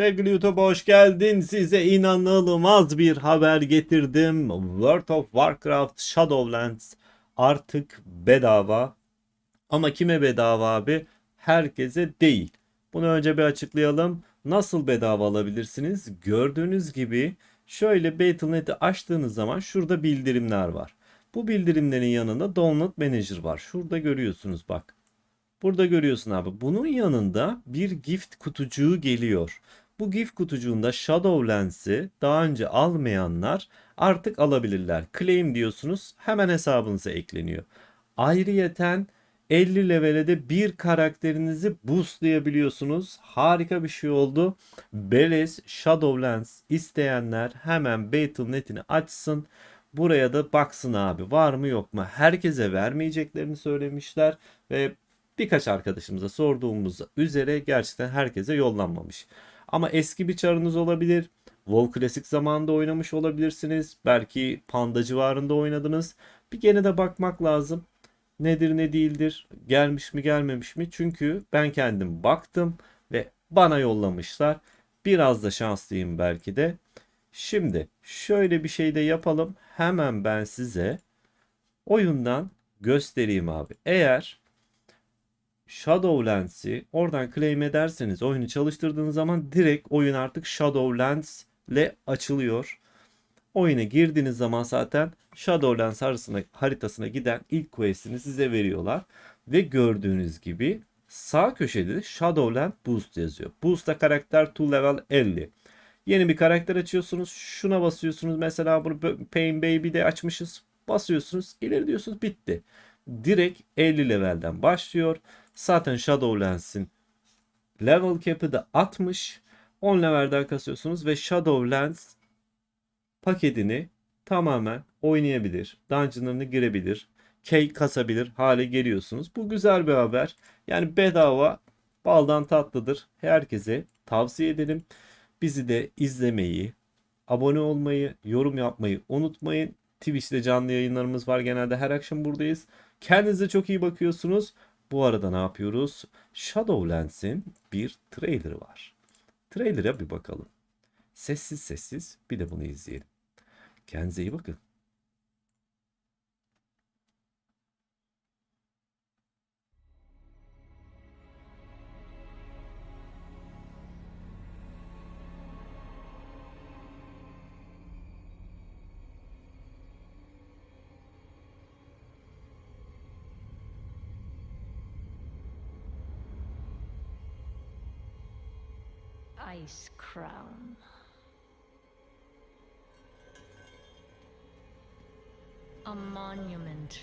Sevgili YouTube hoş geldin. Size inanılmaz bir haber getirdim. World of Warcraft Shadowlands artık bedava. Ama kime bedava abi? Herkese değil. Bunu önce bir açıklayalım. Nasıl bedava alabilirsiniz? Gördüğünüz gibi şöyle Battle.net'i açtığınız zaman şurada bildirimler var. Bu bildirimlerin yanında Download Manager var. Şurada görüyorsunuz bak. Burada görüyorsun abi. Bunun yanında bir gift kutucuğu geliyor. Bu gift kutucuğunda Shadowlands'i daha önce almayanlar artık alabilirler. Claim diyorsunuz hemen hesabınıza ekleniyor. Ayrıyeten 50 levele de bir karakterinizi boostlayabiliyorsunuz. Harika bir şey oldu. Beleş Shadowlands isteyenler hemen Battle.net'ini açsın. Buraya da baksın abi var mı yok mu? Herkese vermeyeceklerini söylemişler ve birkaç arkadaşımıza sorduğumuz üzere gerçekten herkese yollanmamış. Ama eski bir çarınız olabilir. WoW Classic zamanında oynamış olabilirsiniz. Belki Panda civarında oynadınız. Bir gene de bakmak lazım. Nedir ne değildir, gelmiş mi gelmemiş mi? Çünkü ben kendim baktım ve bana yollamışlar. Biraz da şanslıyım belki de. Şimdi şöyle bir şey de yapalım. Hemen ben size oyundan göstereyim abi. Eğer Shadowlands'i oradan claim ederseniz oyunu çalıştırdığınız zaman direkt oyun artık Shadowlands ile açılıyor. Oyuna girdiğiniz zaman zaten Shadowlands haritasına, haritasına giden ilk quest'ini size veriyorlar. Ve gördüğünüz gibi sağ köşede de Shadowland Boost yazıyor. Boost'ta karakter to level 50. Yeni bir karakter açıyorsunuz. Şuna basıyorsunuz. Mesela bunu Pain Baby'de açmışız. Basıyorsunuz. ileri diyorsunuz. Bitti. Direkt 50 levelden başlıyor. Zaten Shadowlands'in level cap'ı da 60. 10 levelden kasıyorsunuz ve Shadowlands paketini tamamen oynayabilir. Dungeon'larını girebilir. Key kasabilir hale geliyorsunuz. Bu güzel bir haber. Yani bedava baldan tatlıdır. Herkese tavsiye edelim. Bizi de izlemeyi, abone olmayı, yorum yapmayı unutmayın. Twitch'te canlı yayınlarımız var. Genelde her akşam buradayız. Kendinize çok iyi bakıyorsunuz. Bu arada ne yapıyoruz? Shadowlands'in bir trailerı var. Trailer'a bir bakalım. Sessiz sessiz bir de bunu izleyelim. Kendinize iyi bakın. Ice Crown. A monument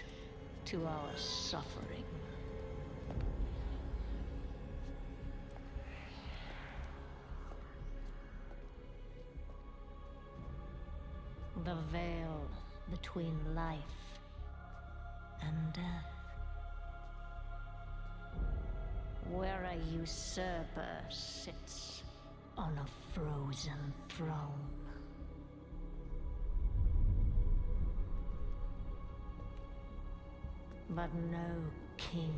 to our suffering. The veil between life and death. Where a usurper sits on a frozen throne. But no king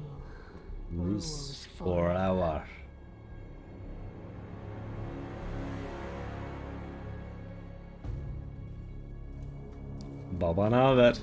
rules forever. Baba ne haber?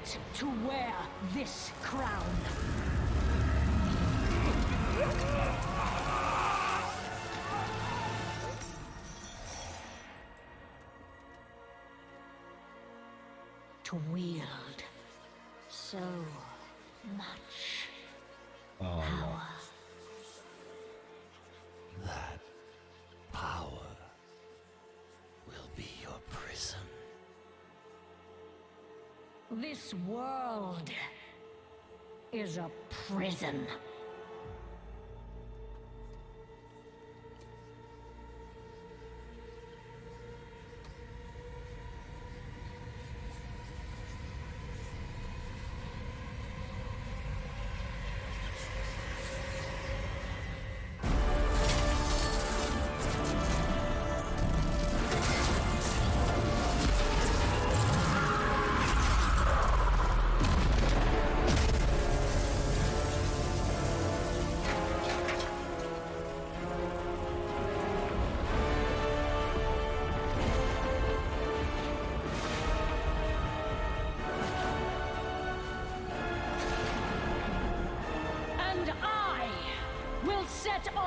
Unfit to wear this crown. To wield so much oh, Allah. Power This world is a prison.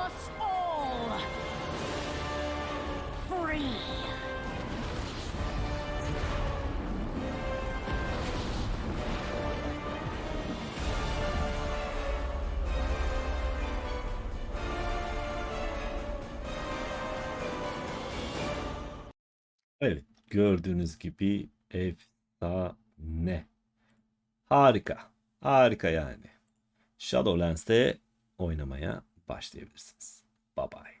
Us all free. Evet, gördüğünüz gibi efsane. Harika. Harika yani. Shadowlands'te oynamaya başlayabilirsiniz. Bye bye.